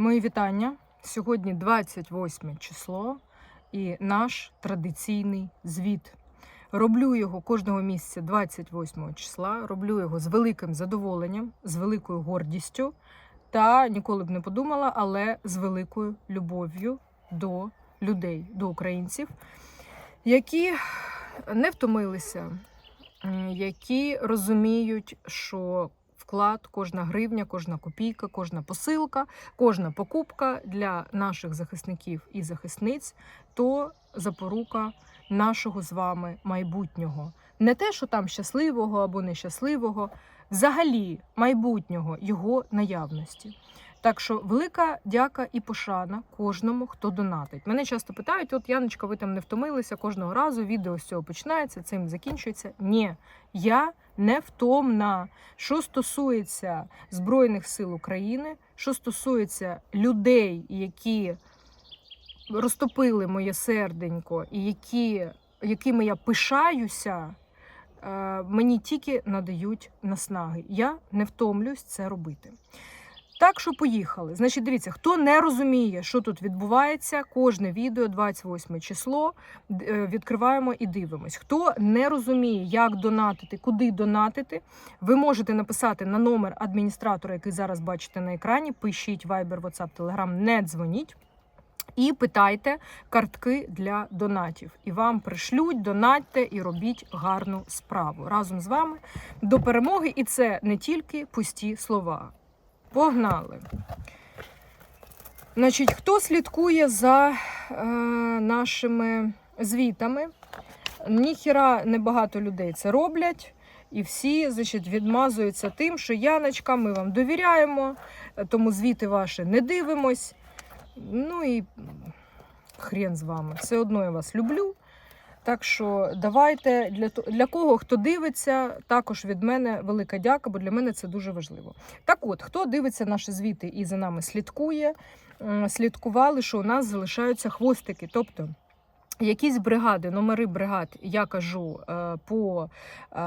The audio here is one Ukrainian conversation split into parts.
Мої вітання. Сьогодні 28 число і наш традиційний звіт. Роблю його кожного місяця 28 числа. Роблю його з великим задоволенням, з великою гордістю та ніколи б не подумала, але з великою любов'ю до людей, до українців, які не втомилися, які розуміють, що вклад, кожна гривня, кожна копійка, кожна посилка, кожна покупка для наших захисників і захисниць то запорука нашого з вами майбутнього. Не те, що там щасливого або нещасливого, взагалі майбутнього його наявності. Так що велика дяка і пошана кожному, хто донатить. Мене часто питають: от Яночка, ви там не втомилися кожного разу. Відео з цього починається, цим закінчується. Ні, я не втомна. Що стосується Збройних сил України, що стосується людей, які розтопили моє серденько, і які, якими я пишаюся, е, мені тільки надають наснаги. Я не втомлюсь це робити. Так що поїхали. Значить, дивіться, хто не розуміє, що тут відбувається, кожне відео, 28 число, е, відкриваємо і дивимось. Хто не розуміє, як донатити, куди донатити, ви можете написати на номер адміністратора, який зараз бачите на екрані. Пишіть Viber, WhatsApp, Telegram, не дзвоніть. І питайте картки для донатів. І вам пришлють, донатьте і робіть гарну справу разом з вами до перемоги. І це не тільки пусті слова. Погнали. Значить, хто слідкує за е, нашими звітами? Ніхіра небагато людей це роблять. І всі значить, відмазуються тим, що Яночка, ми вам довіряємо, тому звіти ваші не дивимось. Ну і хрен з вами. Все одно я вас люблю. Так що давайте для, для кого хто дивиться, також від мене велика дяка, бо для мене це дуже важливо. Так от, хто дивиться наші звіти і за нами слідкує, слідкували, що у нас залишаються хвостики. Тобто якісь бригади, номери бригад, я кажу е, по е,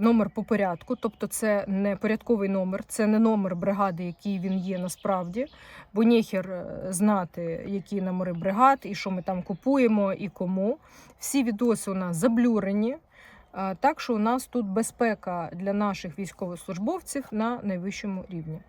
номер по порядку, тобто це не порядковий номер, це не номер бригади, який він є насправді, бо ніхер е, знати, які номери бригад і що ми там купуємо і кому. Всі відоси у нас заблюрені. Так що у нас тут безпека для наших військовослужбовців на найвищому рівні.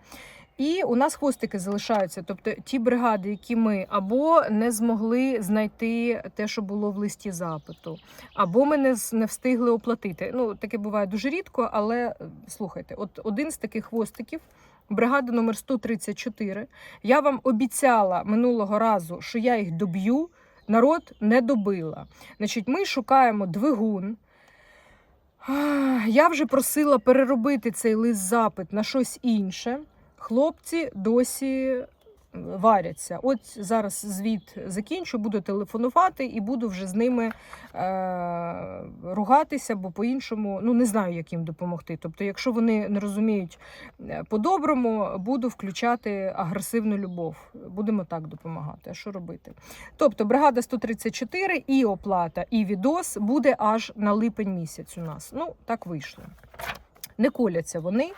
І у нас хвостики залишаються, тобто ті бригади, які ми або не змогли знайти те, що було в листі запиту, або ми не, не встигли оплатити. Ну, таке буває дуже рідко, але е, слухайте, от один з таких хвостиків. Бригада номер 134. Я вам обіцяла минулого разу, що я їх доб'ю. Народ не добила. Значить, ми шукаємо двигун. Я вже просила переробити цей лист запит на щось інше. Хлопці досі варяться. От зараз звіт закінчу, буду телефонувати і буду вже з ними е- ругатися, бо по-іншому ну не знаю, як їм допомогти. Тобто, якщо вони не розуміють е, по-доброму, буду включати агресивну любов. Будемо так допомагати. А що робити? Тобто, бригада 134 і оплата, і відос буде аж на липень місяць у нас. Ну, так вийшло. Не коляться вони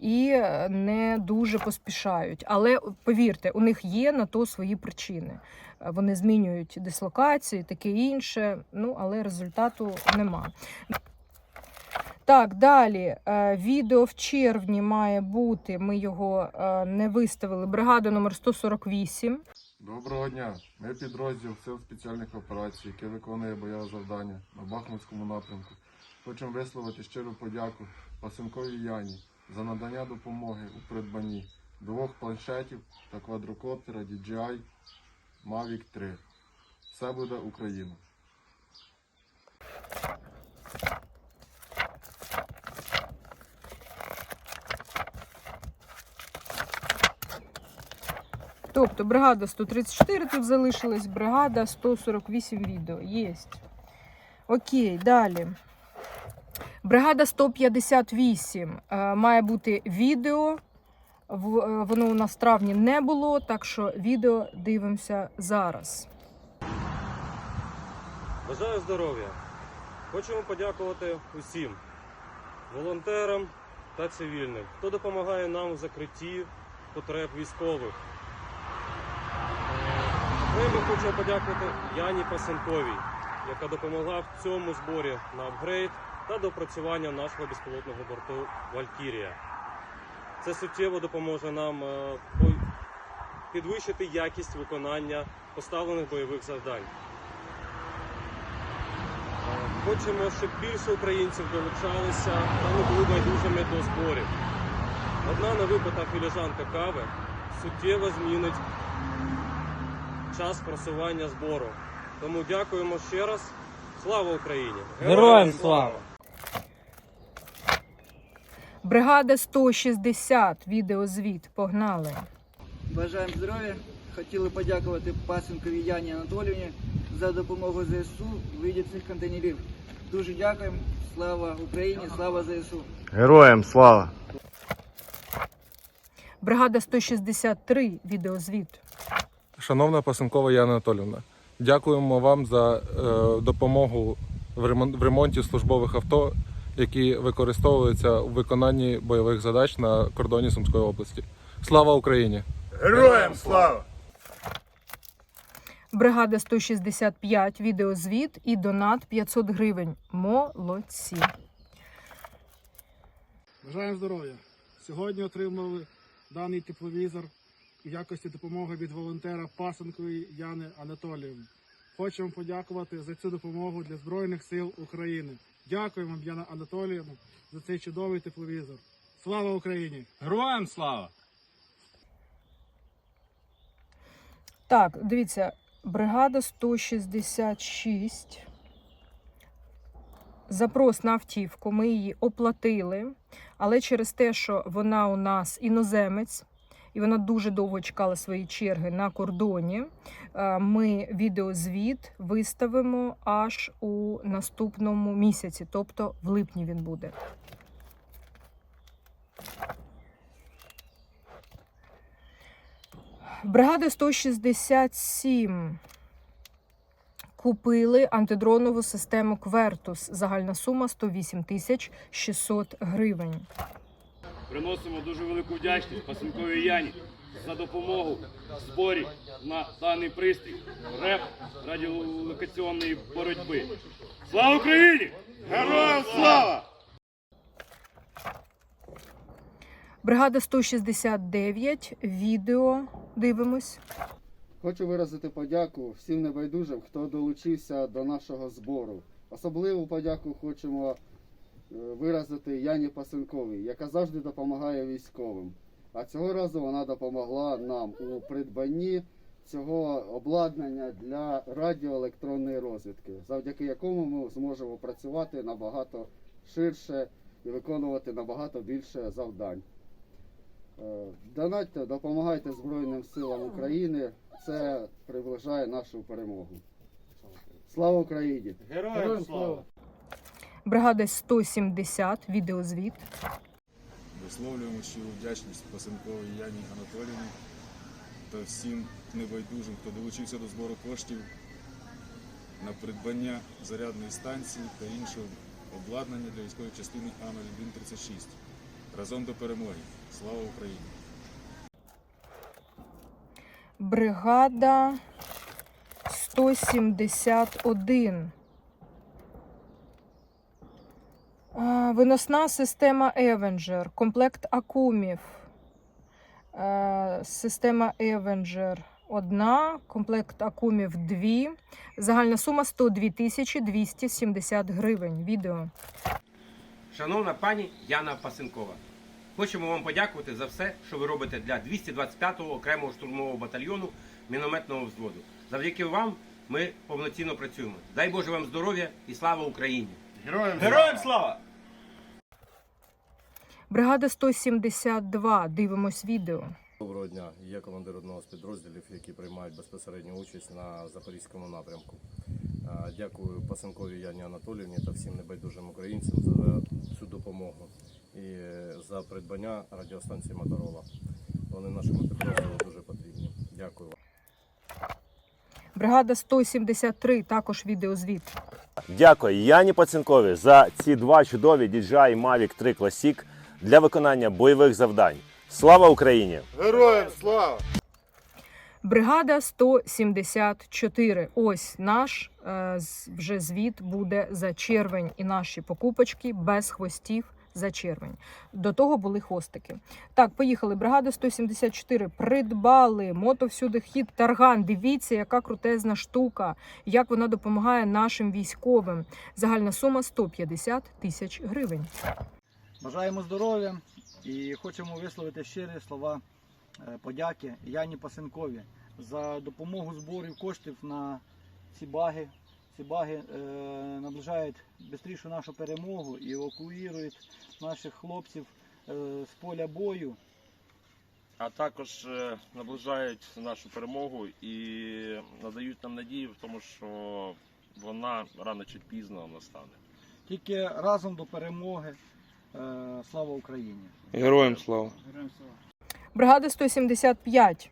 і е, не дуже поспішають. Але повірте, у них є на то свої причини. Е, Вони змінюють дислокації, таке інше. Ну, але результату нема. Так, далі. Е, Відео в червні має бути. Ми його не виставили. Бригада номер 148. Доброго дня! Ми підрозділ Сил спеціальних операцій, який виконує бойове завдання на Бахмутському напрямку. Хочемо висловити щиру подяку Пасенковій Яні за надання допомоги у придбанні двох планшетів та квадрокоптера DJI Mavic 3. Все буде Україна! Тобто бригада 134 тут залишилась, бригада 148 відео. Єсть. Окей, далі. Бригада 158 е, має бути відео. Е, Воно у нас в травні не було, так що відео дивимося зараз. Бажаю здоров'я. Хочемо подякувати усім волонтерам та цивільним, хто допомагає нам у закритті потреб військових. Окремо хочу подякувати Яні Пасенковій, яка допомогла в цьому зборі на апгрейд та допрацювання нашого безпілотного борту Валькірія. Це суттєво допоможе нам е, підвищити якість виконання поставлених бойових завдань. Е, Хочемо, щоб більше українців долучалися та не були байдужими до зборів. Одна невипита філіжанка кави суттєво змінить час просування збору. Тому дякуємо ще раз. Слава Україні! Героям слава! Бригада 160. Відеозвіт. Погнали. Бажаємо здоров'я. Хотіли подякувати Пасенковій Яні Анатоліївні за допомогу ЗСУ в виді цих контейнерів. Дуже дякуємо. Слава Україні, слава ЗСУ. Героям слава! Бригада 163. Відеозвіт. Шановна Пасенкова Яна Анатолівна, дякуємо вам за е, допомогу в ремонті службових авто, які використовуються у виконанні бойових задач на кордоні Сумської області. Слава Україні! Героям слава! Бригада 165. Відеозвіт і донат 500 гривень. Молодці. Бажаємо здоров'я. Сьогодні отримали даний тепловізор в якості допомоги від волонтера Пасенкової Яни Анатоліївни. Хочемо подякувати за цю допомогу для Збройних сил України. Дякуємо вам, Яна Анатоліївна, за цей чудовий тепловізор. Слава Україні! Героям слава! Так, дивіться, бригада 166. Запрос на автівку. Ми її оплатили, але через те, що вона у нас іноземець, і вона дуже довго чекала свої черги на кордоні. е, Ми відеозвіт виставимо аж у наступному місяці, тобто в липні він буде. Бригада 167 купили антидронову систему Квертус. Загальна сума 108 тисяч 600 гривень. Приносимо дуже велику вдячність Пасенковій Яні за допомогу в зборі на даний пристрій РЕП радіолокаційної боротьби. Слава Україні! Героям слава! Бригада 169. Відео дивимось. Хочу виразити подяку всім небайдужим, хто долучився до нашого збору. Особливу подяку хочемо виразити Яні Пасенковій, яка завжди допомагає військовим. А цього разу вона допомогла нам у придбанні цього обладнання для радіоелектронної розвідки, завдяки якому ми зможемо працювати набагато ширше і виконувати набагато більше завдань. Е, Донатьте, допомагайте Збройним силам України. Це приближає нашу перемогу. Слава Україні! Героям слава! Бригада 170. Відеозвіт. Висловлюємо щиру вдячність Пасенковій Яні Анатоліївні та всім небайдужим, хто долучився до збору коштів на придбання зарядної станції та іншого обладнання для військової частини А-0136. Разом до перемоги. Слава Україні! Бригада 171. А, Виносна система Avenger, комплект акумів. Е, Система Avenger одна, комплект акумів дві. Загальна сума 102 тисячі 270 гривень. Відео. Шановна пані Яна Пасенкова, хочемо вам подякувати за все, що ви робите для 225-го окремого штурмового батальйону мінометного взводу. Завдяки вам ми повноцінно працюємо. Дай Боже вам здоров'я і слава Україні! Героям Героям слава! Бригада 172. Дивимось відео. Доброго дня. Я командир одного з підрозділів, які приймають безпосередню участь на запорізькому напрямку. Дякую Пасенковій Яні Анатоліївні та всім небайдужим українцям за цю допомогу і за придбання радіостанції Моторола. Вони нашому підрозділу дуже потрібні. Дякую вам. Бригада 173. Також відеозвіт. Дякую Яні Пацинкові за ці два чудові DJI Mavic 3 Classic для виконання бойових завдань. Слава Україні! Героям слава! Бригада 174. Ось наш е, вже звіт буде за червень, і наші покупочки без хвостів за червень. До того були хвостики. Так, поїхали. Бригада 174. Придбали мотовсюди хід Тарган. Дивіться, яка крутезна штука, як вона допомагає нашим військовим. Загальна сума 150 тисяч гривень. Бажаємо здоров'я і хочемо висловити щирі слова е, подяки Яні Пасенкові за допомогу зборів коштів на ці баги. Ці баги е, наближають швидшу нашу перемогу і евакуюють наших хлопців е, з поля бою. а також е, наближають нашу перемогу і надають нам надію в тому, що вона рано чи пізно настане. Тільки разом до перемоги. Е, Слава Україні! Героям слава. Героям слава! Бригада 175.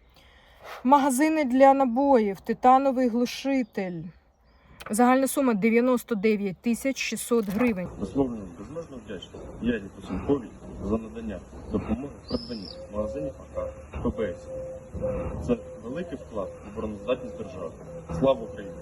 Магазини для набоїв, титановий глушитель. Загальна сума 99 тисяч 600 гривень. Висловлюємо безмежну вдячність Яні Посунковій за надання допомоги в придбанні магазинів АК ППС. Це великий вклад у обороноздатність держави. Слава Україні!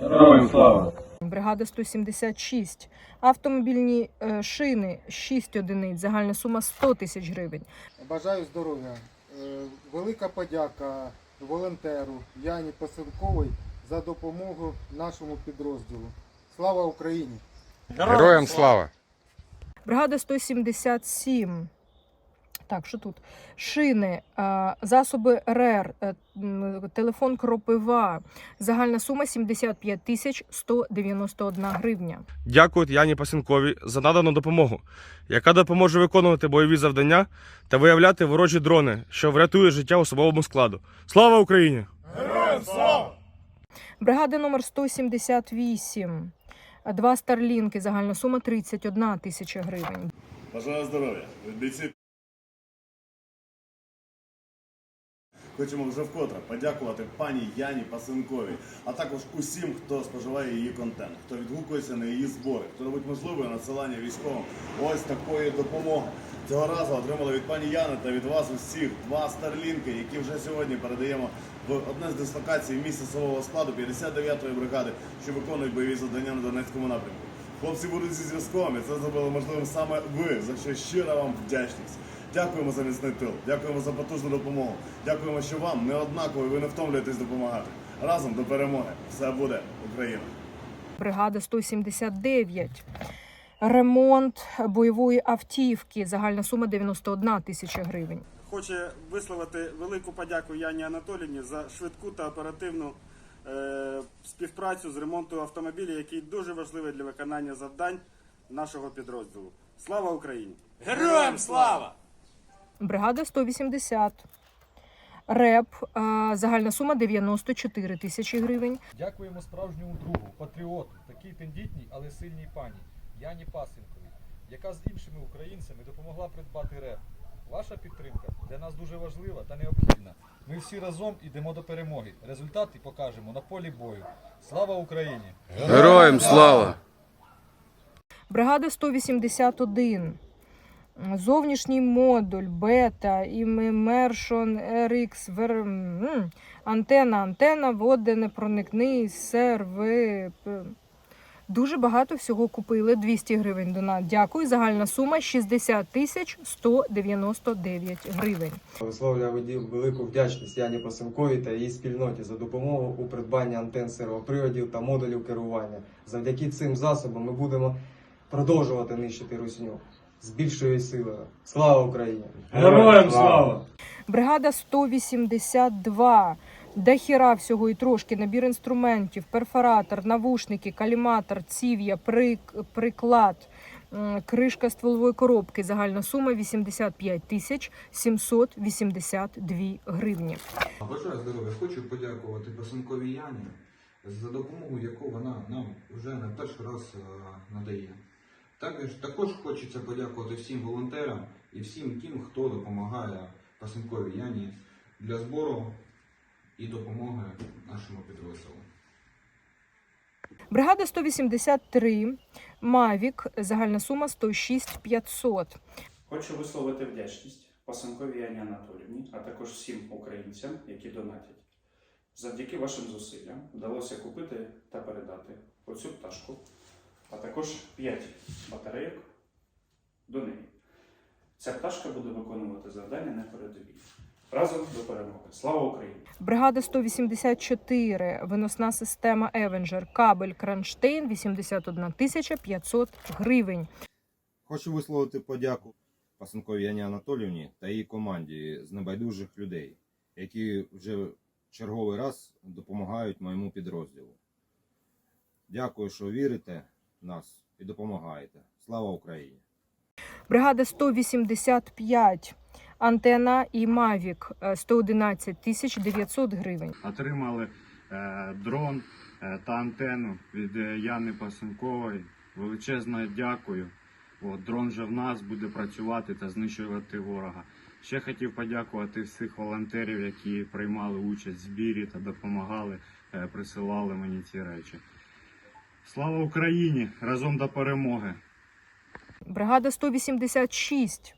Героям слава. Бригада 176. Автомобільні е, шини 6 одиниць. Загальна сума 100 тисяч гривень. Бажаю здоров'я. Е, Велика подяка волонтеру Яні Пасенковій за допомогу нашому підрозділу. Слава Україні! Героям слава. Бригада 177. Так, що тут? Шини, засоби РЕР, е, телефон Кропива. Загальна сума 75 тисяч 191 гривня. Дякую Яні Пасенкові за надану допомогу, яка допоможе виконувати бойові завдання та виявляти ворожі дрони, що врятує життя особовому складу. Слава Україні! Бригада номер 178. Два старлінки. Загальна сума 31 тисяча гривень. Бажаю здоров'я від бійців. Хочемо вже вкотре подякувати пані Яні Пасенковій, а також усім, хто споживає її контент, хто відгукується на її збори, хто робить можливою надсилання військовим ось такої допомоги. Цього разу отримали від пані Яни та від вас усіх два старлінки, які вже сьогодні передаємо в одне з дислокацій місця силового складу 59-ї бригади, що виконують бойові завдання на Донецькому напрямку. Хлопці будуть зі зв'язком, і це зробили можливим саме ви, за що щира вам вдячність. Дякуємо за міцний тил, дякуємо за потужну допомогу. Дякуємо, що вам не однаково, і ви не втомлюєтесь допомагати. Разом до перемоги. Все буде Україна! Бригада 179. Ремонт бойової автівки. Загальна сума 91 тисяча гривень. Хоче висловити велику подяку Яні Анатоліївні за швидку та оперативну е, співпрацю з ремонту автомобіля, який дуже важливий для виконання завдань нашого підрозділу. Слава Україні! Героям слава! Бригада 180. Реп. е, Загальна сума 94 тисячі гривень. Дякуємо справжньому другу, патріоту, такій тендітній, але сильній пані Яні Пасенковій, яка з іншими українцями допомогла придбати реп. Ваша підтримка для нас дуже важлива та необхідна. Ми всі разом йдемо до перемоги. Результати покажемо на полі бою. Слава Україні! Героям слава! Бригада 181. Зовнішній модуль, бета, імершон, RX, вер... м, антена, антена, водонепроникний, серви. Дуже багато всього купили. 200 гривень донат. Дякую. Загальна сума 60 тисяч 199 гривень. Висловлюю велику вдячність Яні Пасенковій та її спільноті за допомогу у придбанні антен сервоприводів та модулів керування. Завдяки цим засобам ми будемо продовжувати нищити русню з більшою силою. Слава Україні! Героям слава! Бригада 182. Дохіра всього і трошки. Набір інструментів, перфоратор, навушники, каліматор, ців'я, прик, приклад, кришка стволової коробки. Загальна сума 85 тисяч 782 гривні. Бажаю здоров'я. Хочу подякувати Пасенковій Яні за допомогу, яку вона нам вже не перший раз е, надає. Також, також хочеться подякувати всім волонтерам і всім тим, хто допомагає Пасенковій Яні для збору і допомоги нашому підрозділу. Бригада 183. Мавік. Загальна сума 106 500. Хочу висловити вдячність Пасенковій Яні Анатолівні, а також всім українцям, які донатять. Завдяки вашим зусиллям вдалося купити та передати оцю пташку, а також 5 батарейок до неї. Ця пташка буде виконувати завдання на передовій. Разом до перемоги. Слава Україні! Бригада 184, виносна система Евенджер, кабель кронштейн 81 тисяча 500 гривень. Хочу висловити подяку Пасенковій Яні Анатоліївні та її команді з небайдужих людей, які вже черговий раз допомагають моєму підрозділу. Дякую, що вірите в нас і допомагаєте. Слава Україні! Бригада 185, антена і е, 111 тисяч 900 гривень. Отримали е, дрон е, та антенну від е, Яни Пасенкової. Величезне дякую. От, дрон вже в нас буде працювати та знищувати ворога. Ще хотів подякувати всіх волонтерів, які приймали участь в збірі та допомагали, е, присилали мені ці речі. Слава Україні! Разом до перемоги! Бригада 186,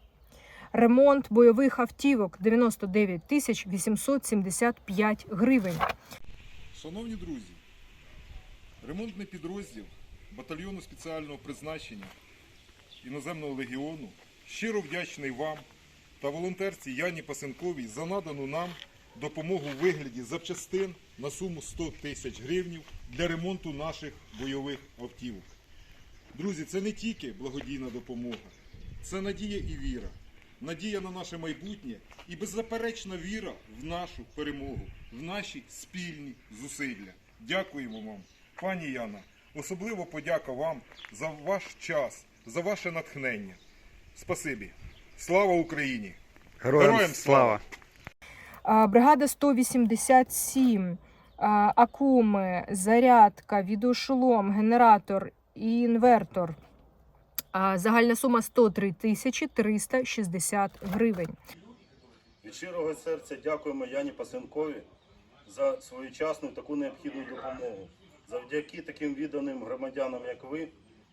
ремонт бойових автівок 99 тисяч 875 гривень. Шановні друзі, ремонтний підрозділ батальйону спеціального призначення іноземного легіону щиро вдячний вам та волонтерці Яні Пасенковій за надану нам допомогу у вигляді запчастин на суму 100 тисяч гривнів для ремонту наших бойових автівок. Друзі, це не тільки благодійна допомога, це надія і віра. Надія на наше майбутнє і беззаперечна віра в нашу перемогу, в наші спільні зусилля. Дякуємо вам, пані Яна. Особливо подяка вам за ваш час, за ваше натхнення. Спасибі. Слава Україні! А, Бригада 187, а, акуми, зарядка, відеошолом, генератор і інвертор. Загальна сума 103 тисячі 360 гривень. Від щирого серця дякуємо Яні Пасенкові за своєчасну таку необхідну допомогу. Завдяки таким відданим громадянам, як ви,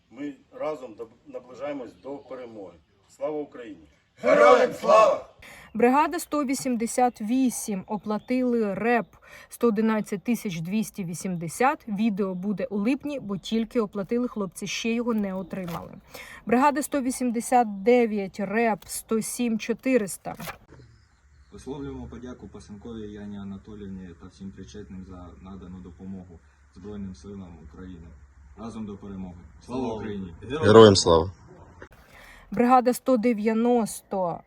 ми разом наближаємось до перемоги. Слава Україні! Героям слава! Бригада 188 оплатили реп 111 тисяч 280. Відео буде у липні, бо тільки оплатили хлопці, ще його не отримали. Бригада 189 реп 107 400. Висловлюємо подяку Пасенковій Яні Анатоліївні та всім причетним за надану допомогу Збройним силам України. Разом до перемоги. Слава Україні! Героям слава! Бригада 190,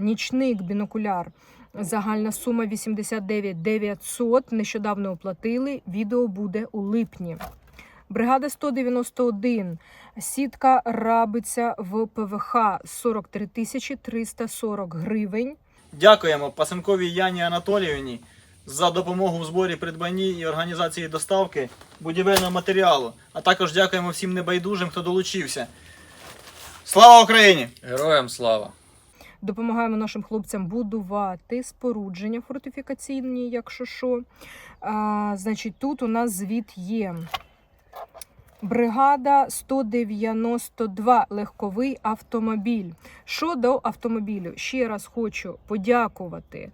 нічник, бінокуляр. Загальна сума 89 900. Нещодавно оплатили. Відео буде у липні. Бригада 191. Сітка рабиця в ПВХ 43 тисячі 340 гривень. Дякуємо Пасенковій Яні Анатоліївні за допомогу в зборі, придбанні і організації доставки будівельного матеріалу. А також дякуємо всім небайдужим, хто долучився. Слава Україні! Героям слава! Допомагаємо нашим хлопцям будувати спорудження фортифікаційні, якщо що. А, значить, тут у нас звіт є. Бригада 192 легковий автомобіль. Щодо автомобілю, ще раз хочу подякувати.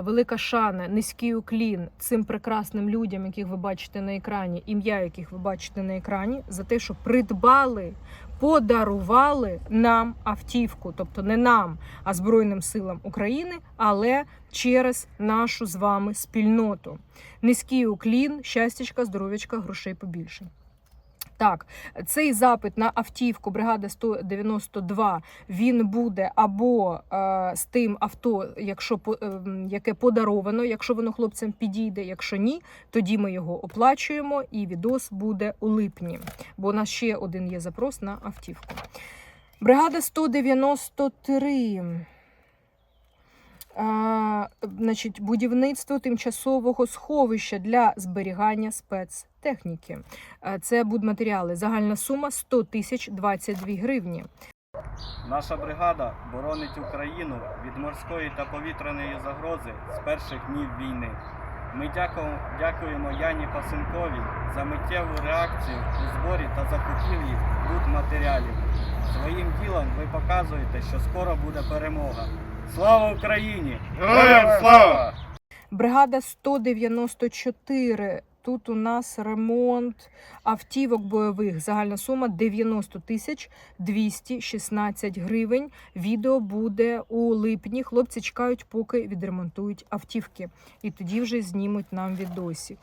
Велика шана, низький уклін цим прекрасним людям, яких ви бачите на екрані, ім'я яких ви бачите на екрані, за те, що придбали, подарували нам автівку, тобто не нам, а Збройним силам України, але через нашу з вами спільноту. Низький уклін, щастячка, здоров'ячка, грошей побільше. Так, цей запит на автівку бригада 192 він буде або е, з тим авто, якщо е, яке подаровано, якщо воно хлопцям підійде. Якщо ні, тоді ми його оплачуємо, і відос буде у липні. Бо у нас ще один є запрос на автівку. Бригада 193. А, значить, будівництво тимчасового сховища для зберігання спецтехніки. А, Це будматеріали. Загальна сума 100 тисяч 22 гривні. Наша бригада боронить Україну від морської та повітряної загрози з перших днів війни. Ми дякуємо, дякуємо Яні Пасенковій за миттєву реакцію у зборі та закупівлі будматеріалів. Своїм ділом ви показуєте, що скоро буде перемога. Слава Україні! Героям слава! Бригада 194. Тут у нас ремонт автівок бойових. Загальна сума 90 тисяч 216 гривень. Відео буде у липні. Хлопці чекають, поки відремонтують автівки. І тоді вже знімуть нам відосик.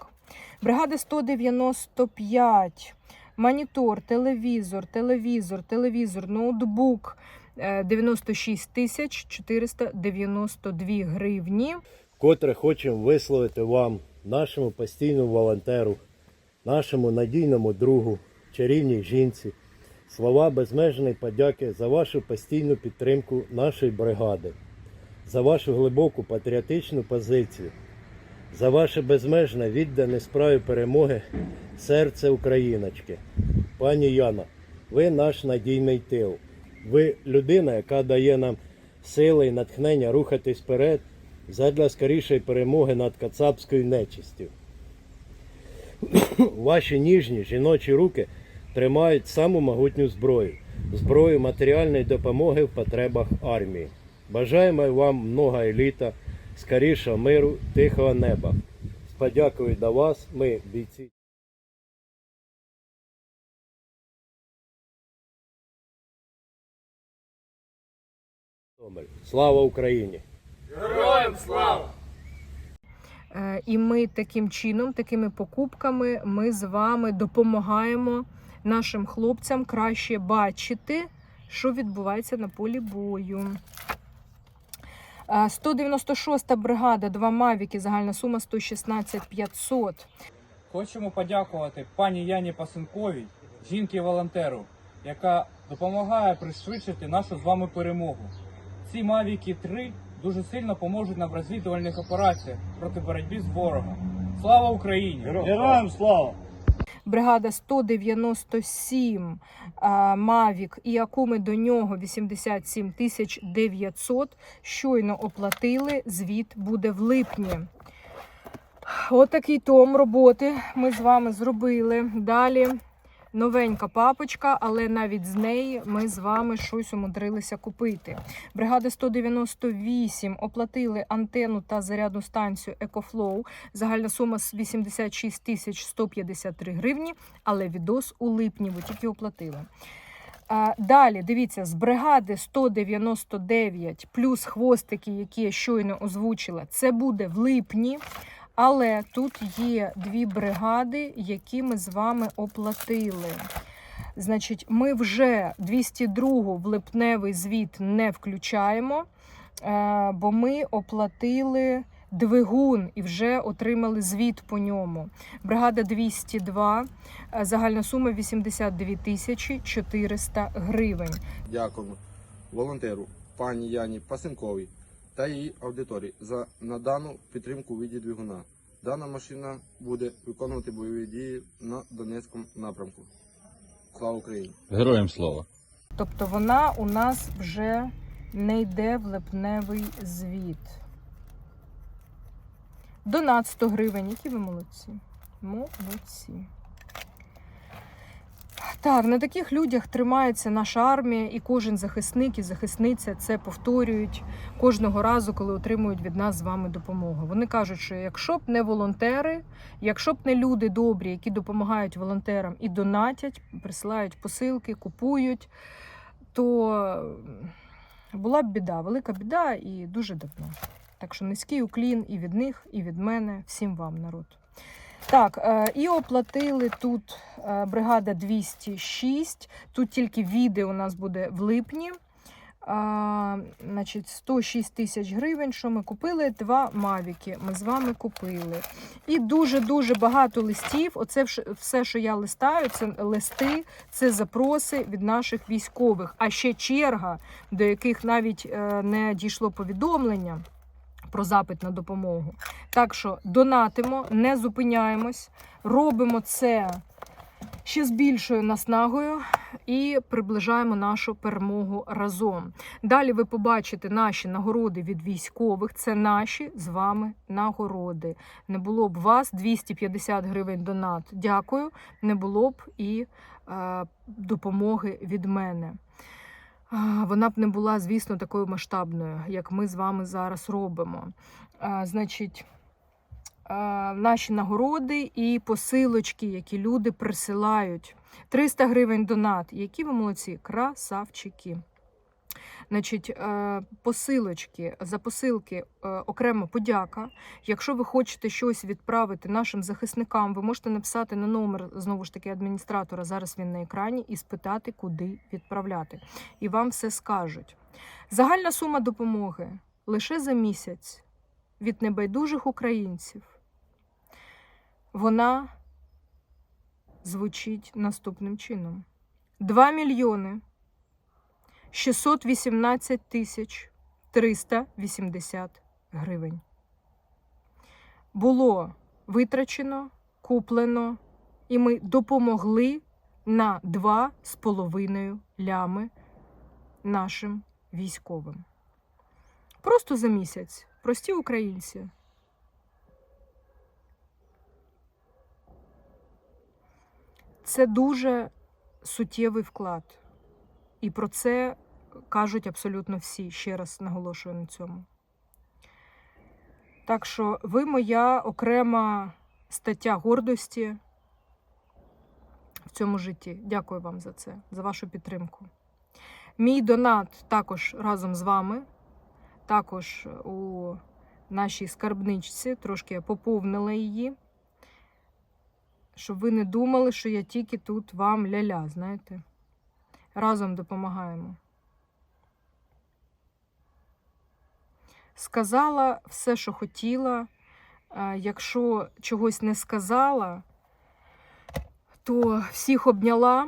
Бригада 195. Монітор, телевізор, телевізор, телевізор, ноутбук. е, 96 тисяч 492 гривні. Котре хочемо висловити вам, нашому постійному волонтеру, нашому надійному другу, чарівній жінці, слова безмежної подяки за вашу постійну підтримку нашої бригади, за вашу глибоку патріотичну позицію, за ваше безмежне віддане справі перемоги серце Україночки. Пані Яна, ви наш надійний тил. Ви людина, яка дає нам сили і натхнення рухатись вперед задля скорішої перемоги над кацапською нечистю. Ваші ніжні жіночі руки тримають саму могутню зброю зброю матеріальної допомоги в потребах армії. Бажаємо вам много еліта, скорішого миру, тихого неба. З подякою до вас, ми, бійці. Слава Україні! Героям слава! Е, І ми таким чином, такими покупками, ми з вами допомагаємо нашим хлопцям краще бачити, що відбувається на полі бою. Е, 196-та бригада, два мавіки, загальна сума 116 500. Хочемо подякувати пані Яні Пасенковій, жінки-волонтеру, яка допомагає пришвидшити нашу з вами перемогу. Ці Мавіки 3 дуже сильно поможуть нам в розвідувальних операціях проти боротьби з ворогом. Слава Україні! Героям слава! Бригада 197 Мавік і Акуми до нього 87 тисяч 900. Щойно оплатили. Звіт буде в липні. Отакий том роботи ми з вами зробили. Далі новенька папочка, але навіть з неї ми з вами щось умудрилися купити. Бригада 198 оплатили антенну та зарядну станцію EcoFlow. Загальна сума 86 тисяч 153 гривні, але відос у липні, ви тільки оплатили. Далі, дивіться, з бригади 199 плюс хвостики, які я щойно озвучила, це буде в липні. Але тут є дві бригади, які ми з вами оплатили. Значить, ми вже 202 в липневий звіт не включаємо, е, бо ми оплатили двигун і вже отримали звіт по ньому. Бригада 202, е, загальна сума 82 тисячі 400 гривень. Дякуємо волонтеру пані Яні Пасенковій та її аудиторії за надану підтримку у віді двигуна. Дана машина буде виконувати бойові дії на Донецькому напрямку. Слава Україні! Героям слава! Тобто вона у нас вже не йде в липневий звіт. Донат 100 гривень. Які ви молодці? Молодці. Так, на таких людях тримається наша армія, і кожен захисник і захисниця це повторюють кожного разу, коли отримують від нас з вами допомогу. Вони кажуть, що якщо б не волонтери, якщо б не люди добрі, які допомагають волонтерам і донатять, присилають посилки, купують, то була б біда, велика біда і дуже давно. Так що низький уклін і від них, і від мене, всім вам, народ. Так, е, і оплатили тут е, бригада 206. Тут тільки відео у нас буде в липні. А, значить, 106 тисяч гривень, що ми купили, два мавіки ми з вами купили. І дуже-дуже багато листів. Оце все, що я листаю, це листи, це запроси від наших військових. А ще черга, до яких навіть е, не дійшло повідомлення про запит на допомогу. Так що донатимо, не зупиняємось, робимо це ще з більшою наснагою і приближаємо нашу перемогу разом. Далі ви побачите наші нагороди від військових. Це наші з вами нагороди. Не було б вас 250 гривень донат. Дякую. Не було б і е, допомоги від мене. Вона б не була, звісно, такою масштабною, як ми з вами зараз робимо. Значить, наші нагороди і посилочки, які люди присилають. 300 гривень донат. Які ви молодці, красавчики. Значить, е, посилочки, за посилки е, окремо подяка. Якщо ви хочете щось відправити нашим захисникам, ви можете написати на номер знову ж таки адміністратора. Зараз він на екрані, і спитати, куди відправляти. І вам все скажуть. Загальна сума допомоги лише за місяць від небайдужих українців. Вона звучить наступним чином: 2 мільйони 618 тисяч 380 гривень. Було витрачено, куплено, і ми допомогли на 2,5 лями нашим військовим. Просто за місяць. Прості українці. Це дуже суттєвий вклад. І про це кажуть абсолютно всі. Ще раз наголошую на цьому. Так що ви моя окрема стаття гордості в цьому житті. Дякую вам за це, за вашу підтримку. Мій донат також разом з вами. Також у нашій скарбничці, трошки я поповнила її, щоб ви не думали, що я тільки тут вам ля-ля, знаєте. Разом допомагаємо. Сказала все, що хотіла. Е, Якщо чогось не сказала, то всіх обняла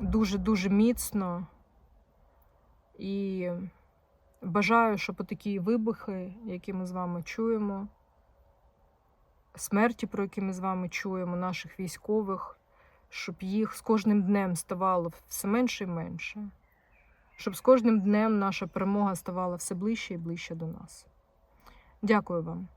дуже-дуже міцно. І бажаю, щоб такі вибухи, які ми з вами чуємо, смерті, про які ми з вами чуємо, наших військових, щоб їх з кожним днем ставало все менше і менше. Щоб з кожним днем наша перемога ставала все ближче і ближче до нас. Дякую вам.